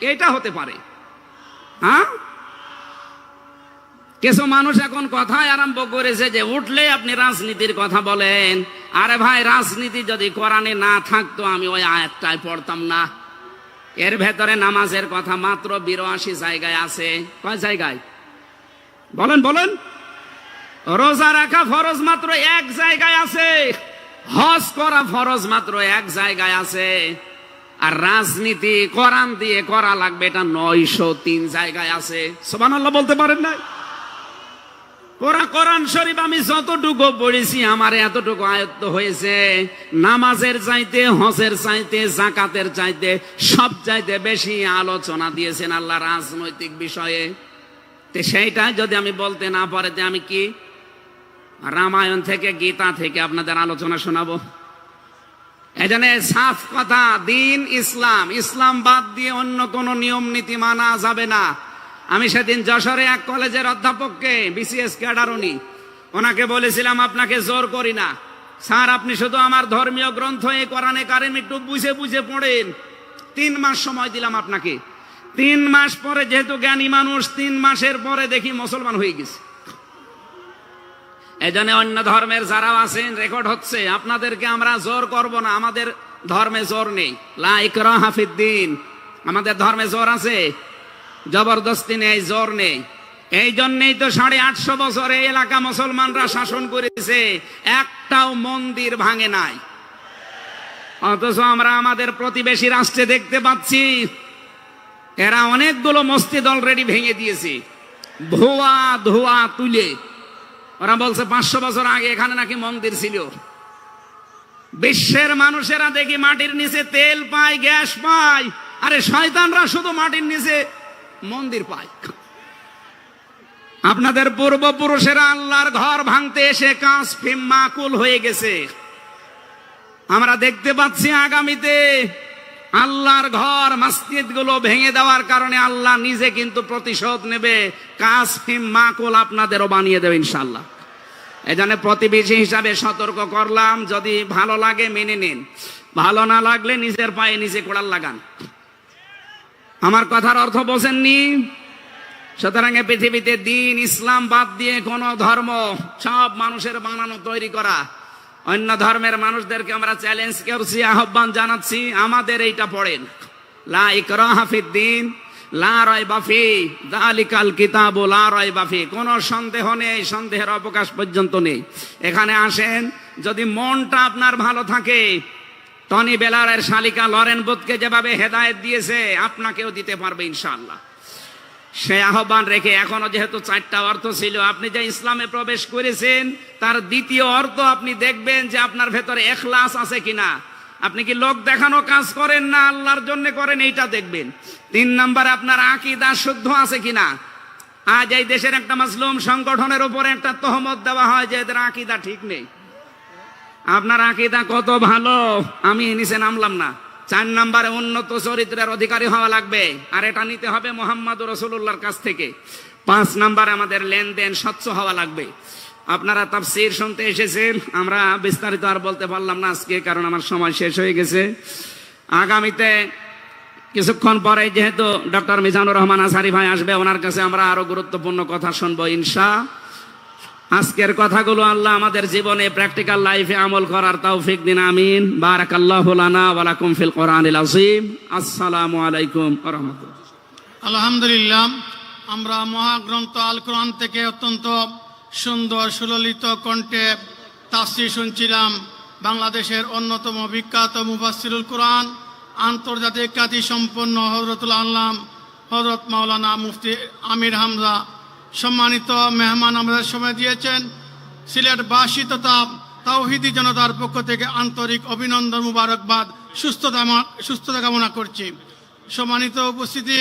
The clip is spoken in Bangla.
এটা হতে পারে। হ্যাঁ? কিছু মানুষ এখন কথাই আরম্ভ করেছে যে উঠলে আপনি রাজনীতির কথা বলেন। আরে ভাই, রাজনীতি যদি কোরআনে না থাকতো, আমি ওই আয়াতটায় পড়তাম না। এর ভেতরে নামাজের কথা মাত্র বিরাশি জায়গায় আছে। কয় জায়গায়? বলেন বলেন। রোজা রাখা ফরজ মাত্র এক জায়গায় আছে। হজ করা ফরজ মাত্র এক জায়গায় আছে। আর রাজনীতি কোরআন দিয়ে করা লাগবে এটা নয়শো তিন জায়গায় আছে। সোমান বলতে পারেন না ওরা কোরআন শরীফ আমি যতটুকু পড়েছি আমার এতটুকু আয়ত্ত হয়েছে। নামাজের চাইতে হজের চাইতে জাকাতের চাইতে সব চাইতে বেশি আলোচনা দিয়েছেন আল্লাহ রাজনৈতিক বিষয়ে। তো সেইটা যদি আমি বলতে না পারে যে আমি কি? রামায়ণ থেকে গীতা থেকে আপনাদের আলোচনা শোনাবো। এজন্য সাফ কথা, দিন ইসলাম। ইসলাম বাদ দিয়ে অন্য কোনো নিয়ম নীতি মানা যাবে না। আমি সেদিন যশোরে এক কলেজের অধ্যাপককে, বিসিএস ক্যাডার উনি, ওনাকে বলেছিলাম, আপনাকে জোর করি না। স্যার, আপনি শুধু আমার ধর্মীয় গ্রন্থ, এই কোরআনে কারিম একটু বুঝে বুঝে পড়েন। তিন মাস সময় দিলাম আপনাকে। তিন মাস পরে যেহেতু জ্ঞানী মানুষ, তিন মাসের পরে দেখি মুসলমান হয়ে গেছে। এজন্য অন্য ধর্মের যারা আছেন রেকর্ড হচ্ছে, আপনাদেরকে আমরা জোর করব না, আমাদের ধর্মে জোর নেই। লাইকরা হাফিদ্দিন আমাদের ধর্মে জোর আছে? জবরদস্তি নেই, জোর নেই। এই জন্যই তো সাড়ে আটশো বছর এই এলাকা মুসলমানরা শাসন করেছে, একটাও মন্দির ভাঙে নাই। অথচ আমরা আমাদের প্রতিবেশী রাষ্ট্রে দেখতে পাচ্ছি, এরা অনেকগুলো মসজিদ অলরেডি ভেঙে দিয়েছে। ধোয়া ধোয়া তুলে। ওরা বলছে, পাঁচশো বছর আগে এখানে নাকি মন্দির ছিল। বিশ্বের মানুষেরা দেখি মাটির নিচে তেল পায়, গ্যাস পায়। আরে শয়তানরা শুধু মাটির নিচে মন্দির পায়। আপনাদের পূর্বপুরুষেরা আল্লাহর ঘর ভাঙতে এসে কাঁচ ফিম মাকুল হয়ে গেছে। আমরা দেখতে পাচ্ছি আগামীতে আল্লাহর ঘর মসজিদগুলো ভেঙে দেওয়ার কারণে আল্লাহ নিজে কিন্তু প্রতিশোধ নেবে। কাজ ফিম মাকুল আপনাদেরও বানিয়ে দেবে ইনশাল্লাহ এজন্য প্রতিবেশী হিসাবে সতর্ক করলাম, যদি ভালো লাগে মেনে নিন। ভালো না লাগলে নিজের পায়ে নিজে কোড়াল লাগান। আমার কথার অর্থ বোঝেননি? সুতরাং পৃথিবীতে দিন, ইসলাম বাদ দিয়ে কোন ধর্ম, সব মানুষের বানানো, তৈরি করা। অন্য ধর্মের মানুষদেরকে আমরা চ্যালেঞ্জ করছি, আহ্বান জানাচ্ছি, আমাদের এইটা পড়েন। লা ইকরাহা ফিদ্দিন লা রয় বাফি দালিকাল কিতাবু লা রয় বাফি কোনো সন্দেহ নেই, সন্দেহের অবকাশ পর্যন্ত নেই। এখানে আসেন, যদি মনটা আপনার ভালো থাকে, টনি বেলারের শালিকা লরেন বুথকে যেভাবে হেদায়েত দিয়েছে, আপনাকেও দিতে পারবে ইনশাআল্লাহ। সে আহ্বান রেখে এখনও যেহেতু চারটা অর্থ ছিল, আপনি যে ইসলামে প্রবেশ করেছেন, তার দ্বিতীয় অর্থ আপনি দেখবেন যে আপনার ভেতরে এখলাস আছে কিনা। আপনি কি লোক দেখানো কাজ করেন না? আল্লাহর জন্য করেন, এইটা দেখবেন। তিন নাম্বার আপনার আকিদা শুদ্ধ আছে কিনা? আজ এই দেশের একটা মাসলুম সংগঠনের উপরে একটা তহমত দেওয়া হয় যে এদের আকিদা ঠিক নেই। আপনার আকিদা কত ভালো? আমি নিচে নামলাম না। চার নাম্বারে উন্নত চরিত্রের অধিকারী হওয়া লাগবে। আর এটা নিতে হবে মোহাম্মদ রসুল্লাহর কাছ থেকে। পাঁচ নাম্বারে আমাদের লেনদেন স্বচ্ছ হওয়া লাগবে। আপনারা তাফসির শুনতে এসেছেন, আমরা বিস্তারিত আর বলতে পারলাম না আজকে, কারণ আমার সময় শেষ হয়ে গেছে। আগামীতে কিছুক্ষণ পরে যেহেতু ডক্টর মিজানুর রহমান আসারি ভাই আসবে, ওনার কাছে আমরা আরও গুরুত্বপূর্ণ কথা শুনব ইনশা। আজকের কথাগুলো আল্লাহ আমাদের জীবনে প্র্যাকটিক্যাল লাইফে আমল করার তৌফিক দিন, আমিন। বারাকাল্লাহু লানা ওয়া লাকুম ফিল কোরআনিল আযীম। আসসালামু আলাইকুম ওয়া রাহমাতুল্লাহ। আলহামদুলিল্লাহ, আমরা মহাগ্রন্থ আল কোরআন থেকে অত্যন্ত সুন্দর সুললিত কণ্ঠে তাফসির শুনছিলাম। বাংলাদেশের অন্যতম বিখ্যাত মুফাসিরুল কোরআন, আন্তর্জাতিক খ্যাতি সম্পন্ন হজরতুল আল্লাম হজরত মাওলানা মুফতি আমির হামজা সম্মানিত মেহমান আমাদের সময় দিয়েছেন। সিলেটবাসী তথা তাওহিদি জনতার পক্ষ থেকে আন্তরিক অভিনন্দন, মুবারকবাদ, সুস্থতা সুস্থতা কামনা করছি। সম্মানিত উপস্থিতি